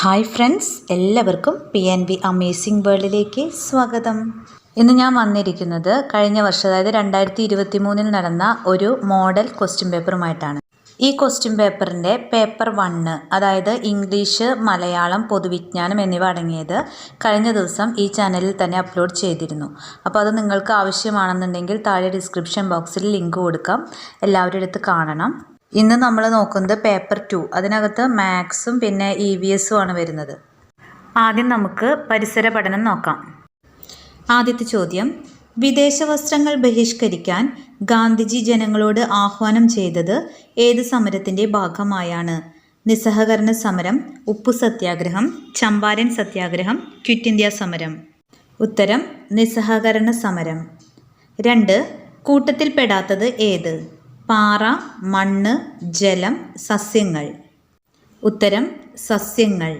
Hi friends എല്ലാവർക്കും P N B amazing വേൾഡിലേക്ക് സ്വാഗതം. ഇന്ന് ഞാൻ വന്നിരിക്കുന്നത് കഴിഞ്ഞ വർഷം അതായത് രണ്ടായിരത്തി ഇരുപത്തി മൂന്നിൽ നടന്ന ഒരു മോഡൽ ക്വസ്റ്റ്യൻ പേപ്പറുമായിട്ടാണ് ഈ ക്വസ്റ്റ്യൻ പേപ്പറിന്റെ പേപ്പർ വണ്ണ് അതായത് ഇംഗ്ലീഷ് മലയാളം പൊതുവിജ്ഞാനം എന്നിവ അടങ്ങിയത് കഴിഞ്ഞ ദിവസം ഈ ചാനലിൽ തന്നെ അപ്ലോഡ് ചെയ്തിരുന്നു. അപ്പോൾ അത് നിങ്ങൾക്ക് ആവശ്യമാണെന്നുണ്ടെങ്കിൽ താഴെ ഡിസ്ക്രിപ്ഷൻ ബോക്സിൽ ലിങ്ക് കൊടുക്കാം. എല്ലാവരും എടുത്ത് കാണണം. ഇന്ന് നമ്മൾ നോക്കുന്നത് പേപ്പർ ടു അതിനകത്ത് മാത്സും പിന്നെ ഇ വി എസും ആണ് വരുന്നത്. ആദ്യം നമുക്ക് പരിസര പഠനം നോക്കാം. ആദ്യത്തെ ചോദ്യം. വിദേശ വസ്ത്രങ്ങൾ ബഹിഷ്കരിക്കാൻ ഗാന്ധിജി ജനങ്ങളോട് ആഹ്വാനം ചെയ്തത് ഏത് സമരത്തിന്റെ ഭാഗമായാണ്? നിസ്സഹകരണ സമരം ഉപ്പു സത്യാഗ്രഹം ചമ്പാരൻ സത്യാഗ്രഹം ക്വിറ്റ് ഇന്ത്യ സമരം. ഉത്തരം നിസ്സഹകരണ സമരം. രണ്ട് കൂട്ടത്തിൽപ്പെടാത്തത് ഏത്? പാറ മണ്ണ് ജലം സസ്യങ്ങൾ. ഉത്തരം സസ്യങ്ങൾ.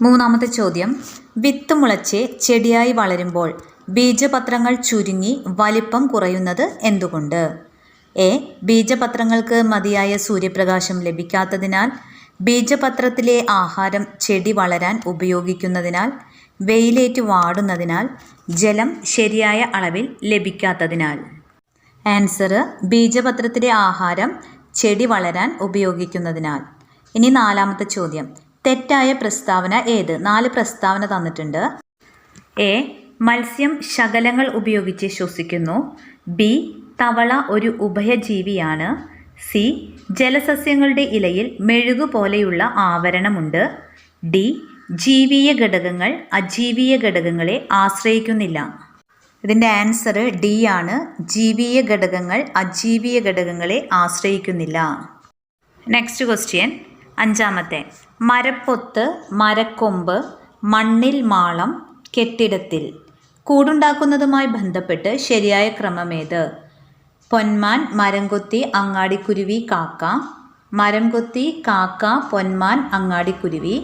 മൂന്നാമത്തെ ചോദ്യം. വിത്ത് മുളച്ച് ചെടിയായി വളരുമ്പോൾ ബീജപത്രങ്ങൾ ചുരുങ്ങി വലിപ്പം കുറയുന്നത് എന്തുകൊണ്ട്? എ. ബീജപത്രങ്ങൾക്ക് മതിയായ സൂര്യപ്രകാശം ലഭിക്കാത്തതിനാൽ ബീജപത്രത്തിലെ ആഹാരം ചെടി വളരാൻ ഉപയോഗിക്കുന്നതിനാൽ വെയിലേറ്റ് വാടുന്നതിനാൽ ജലം ശരിയായ അളവിൽ ലഭിക്കാത്തതിനാൽ. ആൻസർ ബീജപത്രത്തിലെ ആഹാരം ചെടി വളരാൻ ഉപയോഗിക്കുന്നതിനാൽ. ഇനി നാലാമത്തെ ചോദ്യം. തെറ്റായ പ്രസ്താവന ഏത്? നാല് പ്രസ്താവന തന്നിട്ടുണ്ട്. എ മത്സ്യം ശകലങ്ങൾ ഉപയോഗിച്ച് ശ്വസിക്കുന്നു. ബി തവള ഒരു ഉഭയജീവിയാണ്. സി ജലസസ്യങ്ങളുടെ ഇലയിൽ മെഴുകു പോലെയുള്ള ആവരണമുണ്ട്. ഡി ജീവീയ ഘടകങ്ങൾ അജീവീയ ഘടകങ്ങളെ ആശ്രയിക്കുന്നില്ല. ഇതിന്റെ ആൻസർ ഡി ആണ്. ജീവീയ ഘടകങ്ങൾ അജീവീയ ഘടകങ്ങളെ ആശ്രയിക്കുന്നില്ല. നെക്സ്റ്റ് ക്വസ്റ്റ്യൻ അഞ്ചാമത്തെ. മരപ്പൊത്ത് മരക്കൊമ്പ് മണ്ണിൽ മാളം കെട്ടിടത്തിൽ. കൂടുണ്ടാക്കുന്നതുമായി ബന്ധപ്പെട്ട് ശരിയായ ക്രമമേത് പൊന്മാൻ മരംകൊത്തി അങ്ങാടിക്കുരുവി കാക്ക. മരംകൊത്തി കാക്ക പൊന്മാൻ അങ്ങാടിക്കുരുവി.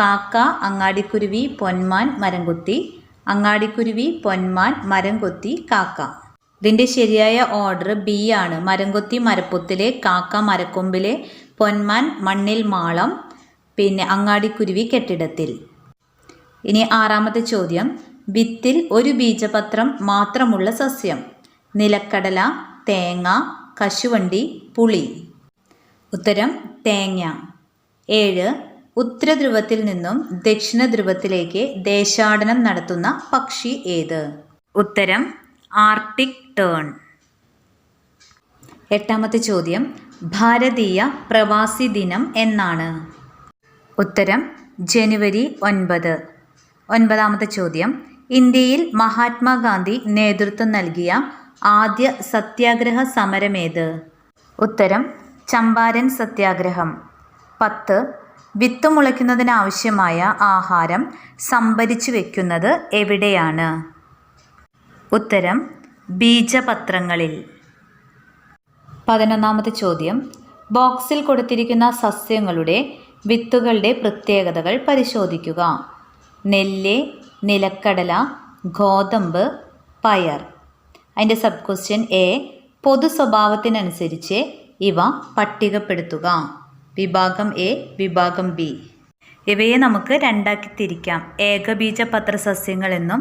കാക്ക അങ്ങാടിക്കുരുവി പൊന്മാൻ മരംകൊത്തി. അങ്ങാടിക്കുരുവി പൊന്മാൻ മരംകൊത്തി കാക്ക. ഇതിന്റെ ശരിയായ ഓർഡർ ബി ആണ്. മരംകൊത്തി മരപ്പൊത്തിലെ കാക്ക മരക്കൊമ്പിലെ പൊന്മാൻ മണ്ണിൽ മാളം പിന്നെ അങ്ങാടിക്കുരുവി കെട്ടിടത്തിൽ. ഇനി ആറാമത്തെ ചോദ്യം. വിത്തിൽ ഒരു ബീജപത്രം മാത്രമുള്ള സസ്യം. നിലക്കടല തേങ്ങ കശുവണ്ടി പുളി. ഉത്തരം തേങ്ങ. ഏഴ് ഉത്തരധ്രുവത്തിൽ നിന്നും ദക്ഷിണ ധ്രുവത്തിലേക്ക് ദേശാടനം നടത്തുന്ന പക്ഷി ഏത്? ഉത്തരം ആർട്ടിക് ടേൺ. എട്ടാമത്തെ ചോദ്യം ഭാരതീയ പ്രവാസി ദിനം എന്നാണ്. ഉത്തരം ജനുവരി ഒൻപത്. ഒൻപതാമത്തെ ചോദ്യം ഇന്ത്യയിൽ മഹാത്മാഗാന്ധി നേതൃത്വം നൽകിയ ആദ്യ സത്യാഗ്രഹ സമരമേത്? ഉത്തരം ചമ്പാരൻ സത്യാഗ്രഹം. പത്ത് വിത്ത് മുളയ്ക്കുന്നതിനാവശ്യമായ ആഹാരം സംഭരിച്ചു വെക്കുന്നത് എവിടെയാണ്? ഉത്തരം ബീജപത്രങ്ങളിൽ. പതിനൊന്നാമത്തെ ചോദ്യം. ബോക്സിൽ കൊടുത്തിരിക്കുന്ന സസ്യങ്ങളുടെ വിത്തുകളുടെ പ്രത്യേകതകൾ പരിശോധിക്കുക. നെല്ല് നിലക്കടല ഗോതമ്പ് പയർ. അതിന്റെ സബ് ക്വസ്റ്റ്യൻ എ. പൊതു സ്വഭാവത്തിനനുസരിച്ച് ഇവ പട്ടികപ്പെടുത്തുക. വിഭാഗം എ വിഭാഗം ബി. ഇവയെ നമുക്ക് രണ്ടാക്കി തിരിക്കാം. ഏകബീജപത്ര സസ്യങ്ങളെന്നും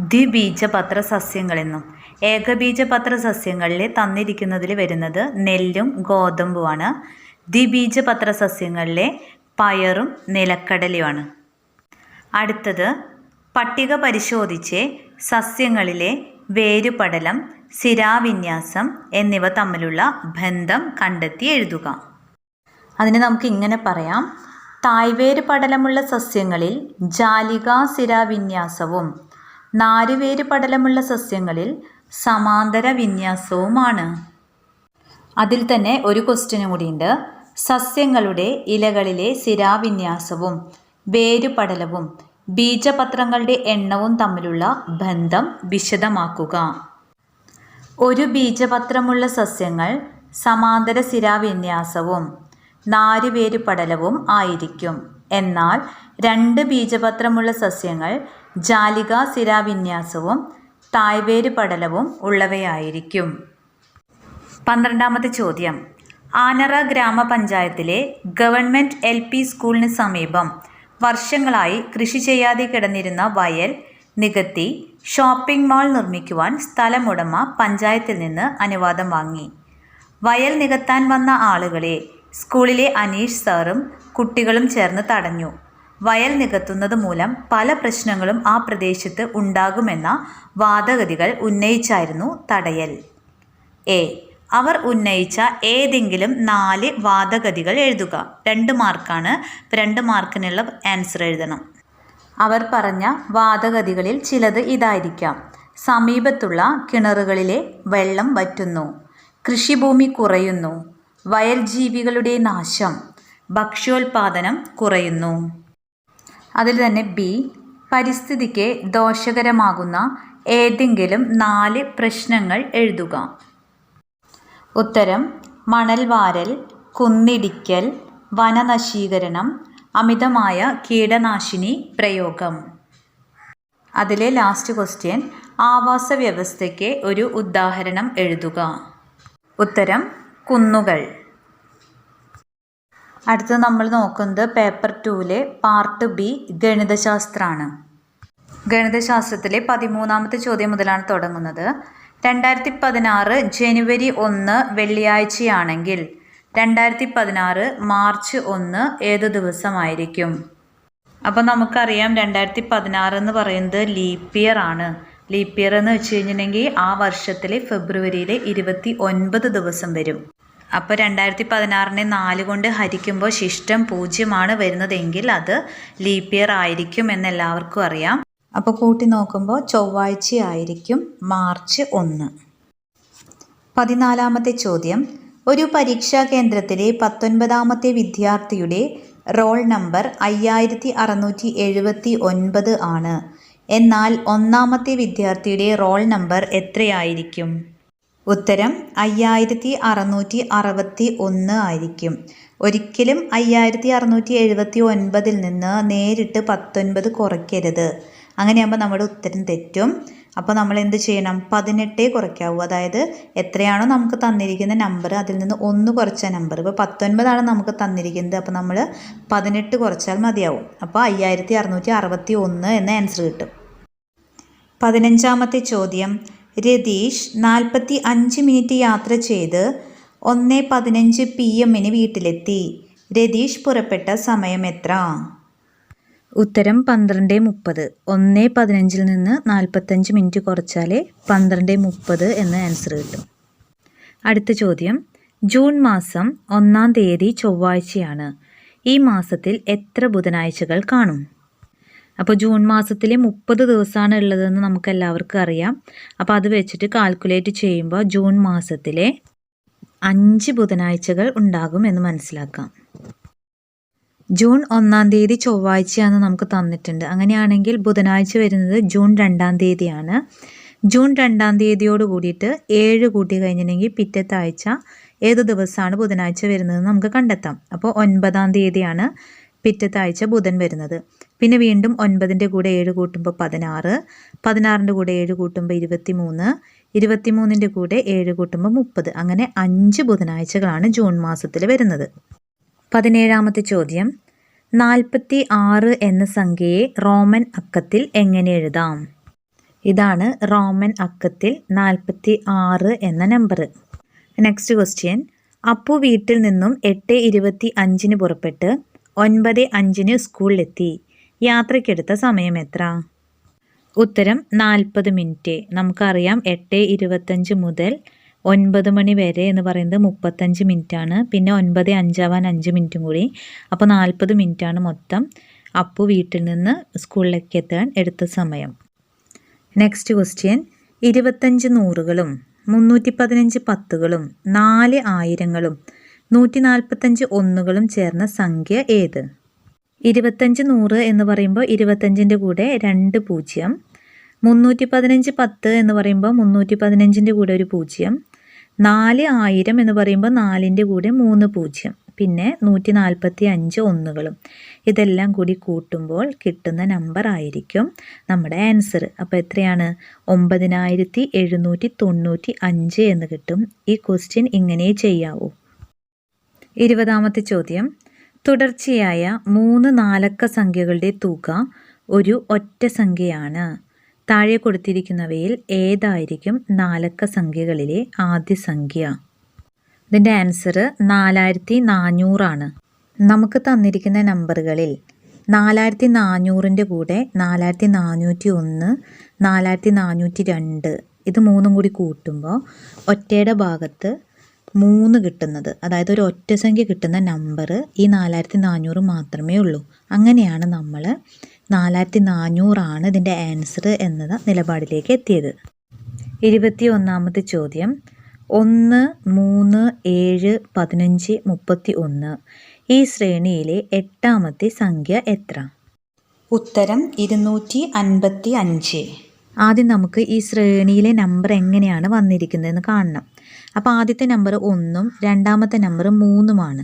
ദ്വിബീജപത്ര സസ്യങ്ങളെന്നും ഏകബീജപത്ര സസ്യങ്ങളിൽ തന്നിരിക്കുന്നതിൽ വരുന്നത് നെല്ലും ഗോതമ്പുമാണ്. ദ്വിബീജപത്ര സസ്യങ്ങളിലെ പയറും നിലക്കടലയുമാണ്. അടുത്തത് പട്ടിക പരിശോധിച്ച് സസ്യങ്ങളിലെ വേരുപടലം സിരാവിന്യാസം എന്നിവ തമ്മിലുള്ള ബന്ധം കണ്ടെത്തി എഴുതുക. അതിന് നമുക്ക് ഇങ്ങനെ പറയാം. തായ്വേര് പടലമുള്ള സസ്യങ്ങളിൽ ജാലികാ സിരാവിന്യാസവും നാരുവേര് പടലമുള്ള സസ്യങ്ങളിൽ സമാന്തര വിന്യാസവുമാണ്. അതിൽ തന്നെ ഒരു ക്വസ്റ്റ്യനും കൂടിയുണ്ട്. സസ്യങ്ങളുടെ ഇലകളിലെ സിരാവിന്യാസവും വേരുപടലവും ബീജപത്രങ്ങളുടെ എണ്ണവും തമ്മിലുള്ള ബന്ധം വിശദമാക്കുക. ഒരു ബീജപത്രമുള്ള സസ്യങ്ങൾ സമാന്തര സിരാവിന്യാസവും നാരുവേരു പടലവും ആയിരിക്കും. എന്നാൽ രണ്ട് ബീജപത്രമുള്ള സസ്യങ്ങൾ ജാലിക സിരാവിന്യാസവും തായ്വേര് പടലവും ഉള്ളവയായിരിക്കും. പന്ത്രണ്ടാമത്തെ ചോദ്യം. ആനറ ഗ്രാമപഞ്ചായത്തിലെ ഗവൺമെന്റ് എൽ പി സ്കൂളിന് സമീപം വർഷങ്ങളായി കൃഷി ചെയ്യാതെ കിടന്നിരുന്ന വയൽ നികത്തി ഷോപ്പിംഗ് മാൾ നിർമ്മിക്കുവാൻ സ്ഥലമുടമ പഞ്ചായത്തിൽ നിന്ന് അനുവാദം വാങ്ങി. വയൽ നികത്താൻ വന്ന ആളുകളെ സ്കൂളിലെ അനീഷ് സാറും കുട്ടികളും ചേർന്ന് തടഞ്ഞു. വയൽ നികത്തുന്നത് മൂലം പല പ്രശ്നങ്ങളും ആ പ്രദേശത്ത് ഉണ്ടാകുമെന്ന വാദഗതികൾ ഉന്നയിച്ചായിരുന്നു തടയൽ. എ. അവർ ഉന്നയിച്ച ഏതെങ്കിലും നാല് വാദഗതികൾ എഴുതുക. രണ്ട് മാർക്കാണ്. രണ്ട് മാർക്കിനുള്ള ആൻസർ എഴുതണം. അവർ പറഞ്ഞ വാദഗതികളിൽ ചിലത് ഇതായിരിക്കാം. സമീപത്തുള്ള കിണറുകളിലെ വെള്ളം വറ്റുന്നു. കൃഷിഭൂമി കുറയുന്നു. വയൽ ജീവികളുടെ നാശം ഭക്ഷ്യോൽപാദനം കുറയുന്നു. അതിൽ തന്നെ ബി പരിസ്ഥിതിക്ക് ദോഷകരമാകുന്ന ഏതെങ്കിലും നാല് പ്രശ്നങ്ങൾ എഴുതുക. ഉത്തരം മണൽവാരൽ കുന്നിടിക്കൽ വനനശീകരണം അമിതമായ കീടനാശിനി പ്രയോഗം. അതിലെ ലാസ്റ്റ് ക്വസ്റ്റ്യൻ ആവാസ വ്യവസ്ഥയ്ക്ക് ഒരു ഉദാഹരണം എഴുതുക. ഉത്തരം കുന്നുകൾ. അടുത്ത് നമ്മൾ നോക്കുന്നത് പേപ്പർ ടൂവിലെ പാർട്ട് ബി ഗണിതശാസ്ത്രമാണ്. ഗണിതശാസ്ത്രത്തിലെ പതിമൂന്നാമത്തെ ചോദ്യം മുതലാണ് തുടങ്ങുന്നത്. രണ്ടായിരത്തി പതിനാറ് ജനുവരി ഒന്ന് വെള്ളിയാഴ്ചയാണെങ്കിൽ രണ്ടായിരത്തി പതിനാറ് മാർച്ച് ഒന്ന് ഏത് ദിവസമായിരിക്കും? അപ്പോൾ നമുക്കറിയാം രണ്ടായിരത്തി പതിനാറ് എന്ന് പറയുന്നത് ലീപ്പ് ഇയർ ആണ്. ലീപ്പ് ഇയർ എന്ന് വെച്ച് കഴിഞ്ഞിട്ടുണ്ടെങ്കിൽ ആ വർഷത്തിലെ ഫെബ്രുവരിയിലെ ഇരുപത്തി ഒൻപത് ദിവസം വരും. അപ്പോൾ രണ്ടായിരത്തി പതിനാറിനെ നാല് കൊണ്ട് ഹരിക്കുമ്പോൾ ശിഷ്ടം പൂജ്യമാണ് വരുന്നതെങ്കിൽ അത് ലീപ്പ് ഇയർ ആയിരിക്കും എന്ന് എല്ലാവർക്കും അറിയാം. അപ്പോൾ കൂട്ടി നോക്കുമ്പോൾ ചൊവ്വാഴ്ച ആയിരിക്കും മാർച്ച് ഒന്ന്. പതിനാലാമത്തെ ചോദ്യം. ഒരു പരീക്ഷാ കേന്ദ്രത്തിലെ പത്തൊൻപതാമത്തെ വിദ്യാർത്ഥിയുടെ റോൾ നമ്പർ അയ്യായിരത്തി അറുന്നൂറ്റി എഴുപത്തി ഒൻപത് ആണ്. എന്നാൽ ഒന്നാമത്തെ വിദ്യാർത്ഥിയുടെ റോൾ നമ്പർ എത്രയായിരിക്കും? ഉത്തരം അയ്യായിരത്തി അറുന്നൂറ്റി അറുപത്തി ഒന്ന് ആയിരിക്കും. ഒരിക്കലും അയ്യായിരത്തി അറുന്നൂറ്റി എഴുപത്തി ഒൻപതിൽ നിന്ന് നേരിട്ട് പത്തൊൻപത് കുറയ്ക്കരുത്. അങ്ങനെയാകുമ്പോൾ നമ്മുടെ ഉത്തരം തെറ്റും. അപ്പോൾ നമ്മൾ എന്ത് ചെയ്യണം? പതിനെട്ടേ കുറയ്ക്കാവൂ. അതായത് എത്രയാണോ നമുക്ക് തന്നിരിക്കുന്ന നമ്പർ അതിൽ നിന്ന് ഒന്ന് കുറച്ച നമ്പർ ഇപ്പോൾ പത്തൊൻപതാണ് നമുക്ക് തന്നിരിക്കുന്നത്. അപ്പോൾ നമ്മൾ പതിനെട്ട് കുറച്ചാൽ മതിയാവും. അപ്പോൾ അയ്യായിരത്തി അറുന്നൂറ്റി അറുപത്തി ഒന്ന് എന്ന ആൻസർ കിട്ടും. പതിനഞ്ചാമത്തെ ചോദ്യം. രതീഷ് നാൽപ്പത്തി അഞ്ച് മിനിറ്റ് യാത്ര ചെയ്ത് ഒന്ന് പതിനഞ്ച് പി എമ്മിന് വീട്ടിലെത്തി. രതീഷ് പുറപ്പെട്ട സമയം എത്ര? ഉത്തരം പന്ത്രണ്ട് മുപ്പത്. ഒന്ന് പതിനഞ്ചിൽ നിന്ന് നാൽപ്പത്തഞ്ച് മിനിറ്റ് കുറച്ചാലേ പന്ത്രണ്ട് മുപ്പത് എന്ന ആൻസർ കിട്ടും. അടുത്ത ചോദ്യം. ജൂൺ മാസം ഒന്നാം തീയതി ചൊവ്വാഴ്ചയാണ്. ഈ മാസത്തിൽ എത്ര ബുധനാഴ്ചകൾ കാണും? അപ്പോൾ ജൂൺ മാസത്തിൽ മുപ്പത് ദിവസമാണ് ഉള്ളതെന്ന് നമുക്ക് എല്ലാവർക്കും അറിയാം. അപ്പോൾ അത് വെച്ചിട്ട് കാൽക്കുലേറ്റ് ചെയ്യുമ്പോൾ ജൂൺ മാസത്തിലെ അഞ്ച് ബുധനാഴ്ചകൾ ഉണ്ടാകും എന്ന് മനസ്സിലാക്കാം. ജൂൺ ഒന്നാം തീയതി ചൊവ്വാഴ്ചയാണ് നമുക്ക് തന്നിട്ടുണ്ട്. അങ്ങനെയാണെങ്കിൽ ബുധനാഴ്ച വരുന്നത് ജൂൺ രണ്ടാം തീയതിയാണ്. ജൂൺ രണ്ടാം തീയതിയോട് കൂടിയിട്ട് ഏഴ് കൂട്ടി കഴിഞ്ഞിട്ടുണ്ടെങ്കിൽ പിറ്റത്തെ ആഴ്ച ഏത് ദിവസമാണ് ബുധനാഴ്ച വരുന്നതെന്ന് നമുക്ക് കണ്ടെത്താം. അപ്പോൾ ഒൻപതാം തീയതിയാണ് പിറ്റത്തെ ആഴ്ച ബുധൻ വരുന്നത്. പിന്നെ വീണ്ടും ഒൻപതിന്റെ കൂടെ ഏഴ് കൂട്ടുമ്പോൾ പതിനാറ് പതിനാറിന്റെ കൂടെ ഏഴ് കൂട്ടുമ്പോൾ ഇരുപത്തി മൂന്ന് ഇരുപത്തി മൂന്നിന്റെ കൂടെ ഏഴ് കൂട്ടുമ്പോൾ മുപ്പത്. അങ്ങനെ അഞ്ച് ബുധനാഴ്ചകളാണ് ജൂൺ മാസത്തിൽ വരുന്നത്. പതിനേഴാമത്തെ ചോദ്യം. നാൽപ്പത്തി ആറ് എന്ന സംഖ്യയെ റോമൻ അക്കത്തിൽ എങ്ങനെ എഴുതാം? ഇതാണ് റോമൻ അക്കത്തിൽ നാൽപ്പത്തി ആറ് എന്ന നമ്പർ. Next question. അപ്പു വീട്ടിൽ നിന്നും എട്ട് ഇരുപത്തി അഞ്ചിന് പുറപ്പെട്ട് ഒൻപത് അഞ്ചിന് സ്കൂളിലെത്തി. യാത്രയ്ക്കെടുത്ത സമയം എത്ര? ഉത്തരം നാൽപ്പത് മിനിറ്റ്. നമുക്കറിയാം എട്ട് ഇരുപത്തഞ്ച് മുതൽ ഒൻപത് മണി വരെ എന്ന് പറയുന്നത് മുപ്പത്തഞ്ച് മിനിറ്റാണ്. പിന്നെ ഒൻപത് അഞ്ചാവാൻ അഞ്ച് മിനിറ്റും കൂടി. അപ്പോൾ നാൽപ്പത് മിനിറ്റാണ് മൊത്തം. അപ്പു വീട്ടിൽ നിന്ന് സ്കൂളിലേക്ക് എത്താൻ എടുത്ത സമയം. നെക്സ്റ്റ് ക്വസ്റ്റ്യൻ ഇരുപത്തഞ്ച് നൂറുകളും മുന്നൂറ്റി പതിനഞ്ച് പത്തുകളും നാല് ആയിരങ്ങളും നൂറ്റി നാൽപ്പത്തഞ്ച് ഒന്നുകളും ചേർന്ന സംഖ്യ ഏത്? ഇരുപത്തഞ്ച് നൂറ് എന്ന് പറയുമ്പോൾ ഇരുപത്തഞ്ചിന്റെ കൂടെ രണ്ട് പൂജ്യം. മുന്നൂറ്റി പതിനഞ്ച് പത്ത് എന്ന് പറയുമ്പോൾ മുന്നൂറ്റി പതിനഞ്ചിന്റെ കൂടെ ഒരു പൂജ്യം. നാല് ആയിരം എന്ന് പറയുമ്പോൾ നാലിന്റെ കൂടെ മൂന്ന് പൂജ്യം. പിന്നെ നൂറ്റി നാൽപ്പത്തി അഞ്ച് ഒന്നുകളും. ഇതെല്ലാം കൂടി കൂട്ടുമ്പോൾ കിട്ടുന്ന നമ്പർ ആയിരിക്കും നമ്മുടെ ആൻസർ. അപ്പോൾ എത്രയാണ്? ഒമ്പതിനായിരത്തി എഴുന്നൂറ്റി തൊണ്ണൂറ്റി അഞ്ച് എന്ന് കിട്ടും. ഈ ക്വസ്റ്റ്യൻ ഇങ്ങനെ ചെയ്യാവൂ. ഇരുപതാമത്തെ ചോദ്യം. തുടർച്ചയായ മൂന്ന് നാലക്ക സംഖ്യകളുടെ തുക ഒരു ഒറ്റ സംഖ്യയാണ്. താഴെ കൊടുത്തിരിക്കുന്നവയിൽ ഏതായിരിക്കും നാലക്ക സംഖ്യകളിലെ ആദ്യ സംഖ്യ? ഇതിന്റെ ആൻസർ നാലായിരത്തി നാനൂറാണ് നമുക്ക് തന്നിരിക്കുന്ന നമ്പറുകളിൽ നാലായിരത്തി നാനൂറിന്റെ കൂടെ നാലായിരത്തി നാനൂറ്റി ഒന്ന് നാലായിരത്തി നാനൂറ്റി രണ്ട് ഇത് മൂന്നും കൂടി കൂട്ടുമ്പോൾ ഒറ്റയുടെ ഭാഗത്ത് മൂന്ന് കിട്ടുന്നത്. അതായത് ഒരു ഒറ്റ സംഖ്യ കിട്ടുന്ന നമ്പർ ഈ നാലായിരത്തി നാനൂറ് മാത്രമേ ഉള്ളൂ. അങ്ങനെയാണ് നമ്മൾ നാലായിരത്തി നാനൂറാണ് ഇതിന്റെ ആൻസർ എന്ന നിലപാടിലേക്ക് എത്തിയത്. ഇരുപത്തി ഒന്നാമത്തെ ചോദ്യം. ഒന്ന് മൂന്ന് ഏഴ് പതിനഞ്ച് മുപ്പത്തി ഒന്ന് ഈ ശ്രേണിയിലെ എട്ടാമത്തെ സംഖ്യ എത്ര? ഉത്തരം ഇരുന്നൂറ്റി അൻപത്തി അഞ്ച് ആദ്യം നമുക്ക് ഈ ശ്രേണിയിലെ നമ്പർ എങ്ങനെയാണ് വന്നിരിക്കുന്നതെന്ന് കാണണം. അപ്പോൾ ആദ്യത്തെ നമ്പർ ഒന്നും രണ്ടാമത്തെ നമ്പർ മൂന്നുമാണ്.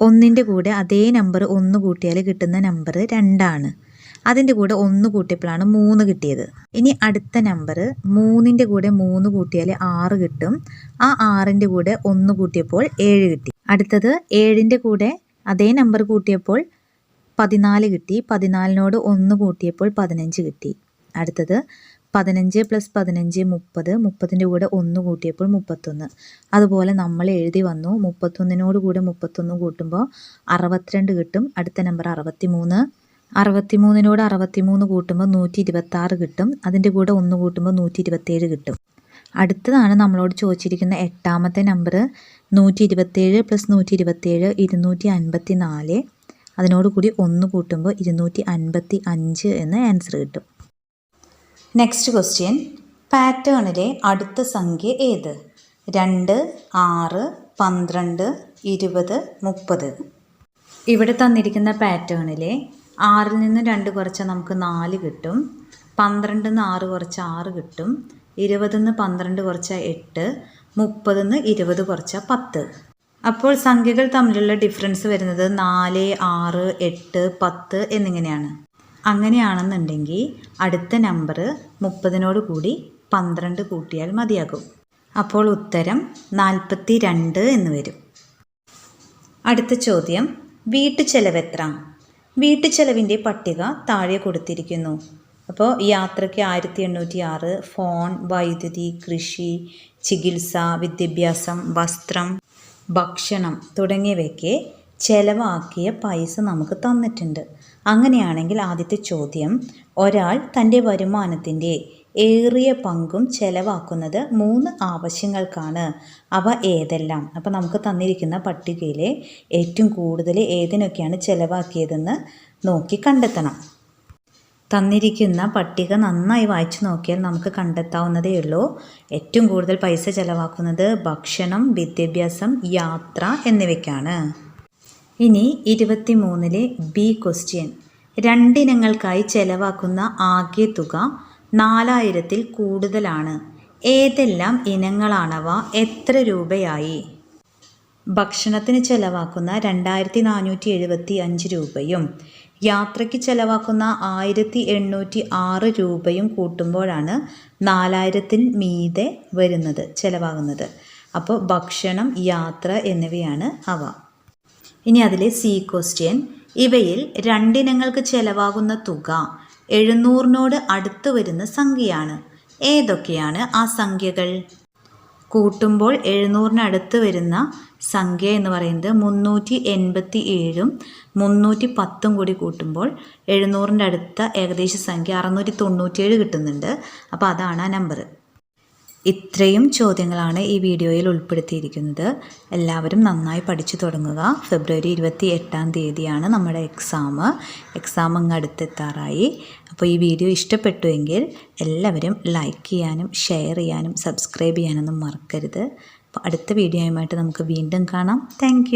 ഒന്നിന്റെ കൂടെ അതേ നമ്പർ ഒന്ന് കൂട്ടിയാൽ കിട്ടുന്ന നമ്പർ രണ്ടാണ്. അതിന്റെ കൂടെ ഒന്ന് കൂട്ടിയപ്പോഴാണ് മൂന്ന് കിട്ടിയത്. ഇനി അടുത്ത നമ്പർ മൂന്നിന്റെ കൂടെ മൂന്ന് കൂട്ടിയാൽ ആറ് കിട്ടും. ആ ആറിന്റെ കൂടെ ഒന്ന് കൂട്ടിയപ്പോൾ ഏഴ് കിട്ടി. അടുത്തത് ഏഴിന്റെ കൂടെ അതേ നമ്പർ കൂട്ടിയപ്പോൾ പതിനാല് കിട്ടി. പതിനാലിനോട് ഒന്ന് കൂട്ടിയപ്പോൾ പതിനഞ്ച് കിട്ടി. അടുത്തത് പതിനഞ്ച് പ്ലസ് പതിനഞ്ച് മുപ്പത് മുപ്പതിന്റെ കൂടെ ഒന്ന് കൂട്ടിയപ്പോൾ മുപ്പത്തൊന്ന്. അതുപോലെ നമ്മൾ എഴുതി വന്നു മുപ്പത്തൊന്നിനോട് കൂടെ മുപ്പത്തൊന്ന് കൂട്ടുമ്പോൾ അറുപത്തിരണ്ട് കിട്ടും. അടുത്ത നമ്പർ അറുപത്തി മൂന്ന് അറുപത്തിമൂന്നിനോട് അറുപത്തിമൂന്ന് കൂട്ടുമ്പോൾ നൂറ്റി ഇരുപത്താറ് കിട്ടും. അതിന്റെ കൂടെ ഒന്ന് കൂട്ടുമ്പോൾ നൂറ്റി ഇരുപത്തേഴ് കിട്ടും. അടുത്തതാണ് നമ്മളോട് ചോദിച്ചിരിക്കുന്ന എട്ടാമത്തെ നമ്പർ നൂറ്റി ഇരുപത്തേഴ് പ്ലസ് നൂറ്റി ഇരുപത്തേഴ് ഇരുന്നൂറ്റി അൻപത്തി നാല് അതിനോട് കൂടി ഒന്ന് കൂട്ടുമ്പോൾ ഇരുന്നൂറ്റി അൻപത്തി അഞ്ച് എന്ന് ആൻസർ കിട്ടും. നെക്സ്റ്റ് ക്വസ്റ്റ്യൻ പാറ്റേണിലെ അടുത്ത സംഖ്യ ഏത്? രണ്ട് ആറ് പന്ത്രണ്ട് ഇരുപത് മുപ്പത്. ഇവിടെ തന്നിരിക്കുന്ന പാറ്റേണിലെ ആറിൽ നിന്ന് രണ്ട് കുറച്ച് നമുക്ക് നാല് കിട്ടും. പന്ത്രണ്ടിൽ നിന്ന് ആറ് കുറച്ച് ആറ് കിട്ടും. ഇരുപതിൽ നിന്ന് പന്ത്രണ്ട് കുറച്ച എട്ട്. മുപ്പതിൽ നിന്ന് ഇരുപത് കുറച്ച പത്ത്. അപ്പോൾ സംഖ്യകൾ തമ്മിലുള്ള ഡിഫറൻസ് വരുന്നത് നാല് ആറ് എട്ട് പത്ത് എന്നിങ്ങനെയാണ്. അങ്ങനെയാണെന്നുണ്ടെങ്കിൽ അടുത്ത നമ്പർ മുപ്പതിനോട് കൂടി പന്ത്രണ്ട് കൂട്ടിയാൽ മതിയാകും. അപ്പോൾ ഉത്തരം നാൽപ്പത്തി രണ്ട് എന്ന് വരും. അടുത്ത ചോദ്യം വീട്ടു ചെലവ് എത്ര? വീട്ടുചെലവിന്റെ പട്ടിക താഴെ കൊടുത്തിരിക്കുന്നു. അപ്പോൾ യാത്രയ്ക്ക് ആയിരത്തി എണ്ണൂറ്റി ആറ് ഫോൺ വൈദ്യുതി കൃഷി ചികിത്സ വിദ്യാഭ്യാസം വസ്ത്രം ഭക്ഷണം തുടങ്ങിയവയ്ക്ക് ചെലവാക്കിയ പൈസ നമുക്ക് തന്നിട്ടുണ്ട്. അങ്ങനെയാണെങ്കിൽ ആദ്യത്തെ ചോദ്യം ഒരാൾ തന്റെ വരുമാനത്തിന്റെ ഏറിയ പങ്കും ചെലവാക്കുന്നത് മൂന്ന് ആവശ്യങ്ങൾക്കാണ്. അവ ഏതെല്ലാം? അപ്പോൾ നമുക്ക് തന്നിരിക്കുന്ന പട്ടികയിലെ ഏറ്റവും കൂടുതൽ ഏതിനൊക്കെയാണ് ചെലവാക്കിയതെന്ന് നോക്കി കണ്ടെത്തണം. തന്നിരിക്കുന്ന പട്ടിക നന്നായി വായിച്ചു നോക്കിയാൽ നമുക്ക് കണ്ടെത്താവുന്നതേ ഉള്ളൂ. ഏറ്റവും കൂടുതൽ പൈസ ചെലവാക്കുന്നത് ഭക്ഷണം വിദ്യാഭ്യാസം യാത്ര എന്നിവയ്ക്കാണ്. ഇനി ഇരുപത്തി മൂന്നിലെ ബി ക്വസ്റ്റ്യൻ. രണ്ടിനങ്ങൾക്കായി ചെലവാക്കുന്ന ആകെ തുക നാലായിരത്തിൽ കൂടുതലാണ്. ഏതെല്ലാം ഇനങ്ങളാണവ? എത്ര രൂപയായി? ഭക്ഷണത്തിന് ചെലവാക്കുന്ന രണ്ടായിരത്തി നാനൂറ്റി എഴുപത്തി അഞ്ച് രൂപയും യാത്രയ്ക്ക് ചെലവാക്കുന്ന ആയിരത്തി എണ്ണൂറ്റി ആറ് രൂപയും കൂട്ടുമ്പോഴാണ് നാലായിരത്തിൽ മീതെ വരുന്നത് ചെലവാകുന്നത്. അപ്പോൾ ഭക്ഷണം യാത്ര എന്നിവയാണ് അവ. ഇനി അതിലെ സി ക്വസ്റ്റ്യൻ ഇവയിൽ രണ്ടിനങ്ങൾക്ക് ചെലവാകുന്ന തുക എഴുന്നൂറിനോട് അടുത്ത് വരുന്ന സംഖ്യയാണ്. ഏതൊക്കെയാണ് ആ സംഖ്യകൾ? കൂട്ടുമ്പോൾ എഴുന്നൂറിനടുത്ത് വരുന്ന സംഖ്യ എന്ന് പറയുന്നത് മുന്നൂറ്റി എൺപത്തി ഏഴും മുന്നൂറ്റി പത്തും കൂടി കൂട്ടുമ്പോൾ എഴുന്നൂറിന്റെ അടുത്ത ഏകദേശ സംഖ്യ അറുന്നൂറ്റി തൊണ്ണൂറ്റിയേഴ് കിട്ടുന്നുണ്ട്. അപ്പോൾ അതാണ് ആ നമ്പർ ഇത്രയും ചോദ്യങ്ങളാണ് ഈ വീഡിയോയിൽ ഉൾപ്പെടുത്തിയിരിക്കുന്നത്. എല്ലാവരും നന്നായി പഠിച്ചു തുടങ്ങുക. ഫെബ്രുവരി ഇരുപത്തി എട്ടാം തീയതിയാണ് നമ്മുടെ എക്സാം എക്സാം അങ്ങ് അടുത്തെത്താറായി. അപ്പോൾ ഈ വീഡിയോ ഇഷ്ടപ്പെട്ടുവെങ്കിൽ എല്ലാവരും ലൈക്ക് ചെയ്യാനും ഷെയർ ചെയ്യാനും സബ്സ്ക്രൈബ് ചെയ്യാനൊന്നും മറക്കരുത്. അപ്പോൾ അടുത്ത വീഡിയോയുമായിട്ട് നമുക്ക് വീണ്ടും കാണാം. താങ്ക്